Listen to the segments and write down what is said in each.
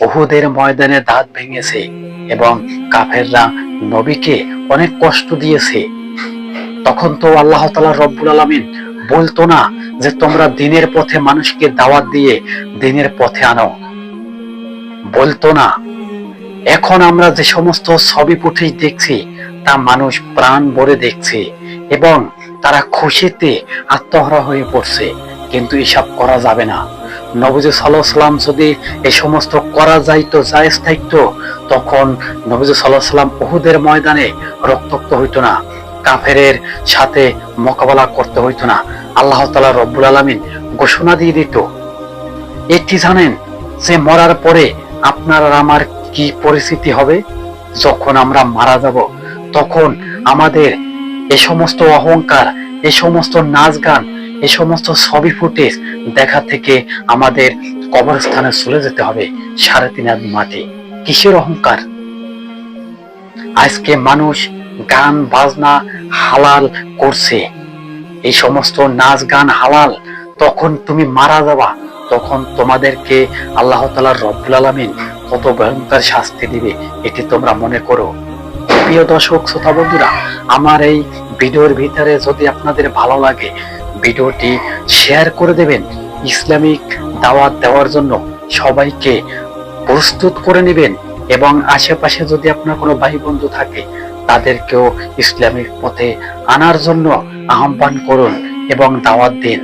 ওহুদের ময়দানে দাঁত ভেঙেছে এবং কাফেররা নবীকে অনেক কষ্ট দিয়েছে। তখন তো আল্লাহ তালা রব্বুল আলমিন বলতো না যে, তোমরা দিনের পথে মানুষকে দাওয়াত দিয়ে দিনের পথে আনো। বলতো না। এখন আমরা যে সমস্ত ছবি ফুটেজ দেখছি, তা মানুষ প্রাণ ভরে দেখছে এবং তারা খুশিতে আত্মহারা হয়ে পড়ছে। কিন্তু এসব করা যাবে না। নবজি সাল্লাম যদি এই সমস্ত করা যাইতো জায়েজ থাকতো, তখন নবজি সাল্লাম উহুদের ময়দানে রক্তাক্ত হইতো না, কাফেরের সাথে মোকাবেলা করতে হইতো না। আল্লাহ তালা রব্বুল আলমিন ঘোষণা দিয়ে দিত, এটি জানেন যে মরার পরে আপনার আর আমার কি পরিস্থিতি হবে? যখন আমরা মারা যাব, তখন আমাদের এ সমস্ত অহংকার, এ সমস্ত নাচ গান এ সমস্ত ছবি ফুটেজ দেখা থেকে আমাদের কবরস্থানে চলে যেতে হবে সাড়ে তিন হাত মাটি কিসের অহংকার? আজকে মানুষ গান, বাজনা হালাল করছে। এই সমস্ত নাচ, গান হালাল, তখন তুমি মারা যাবা। তখন তোমাদেরকে আল্লাহ তালার রব্বুল আলমিন কত ভয়ঙ্কর শাস্তি দিবে, এটি তোমরা মনে করো। প্রিয় দর্শক, শ্রোতা বন্ধুরা, আমার এই ভিডিওর ভিতরে যদি আপনাদের ভালো লাগে ভিডিওটি শেয়ার করে দেবেন। ইসলামিক দাওয়াত দেওয়ার জন্য সবাইকে প্রস্তুত করে নেবেন এবং আশেপাশে যদি আপনার কোনো ভাই বন্ধু থাকে, তাদেরকেও ইসলামিক পথে আনার জন্য আহ্বান করুন এবং দাওয়াত দিন।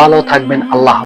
ভালো থাকবেন, আল্লাহ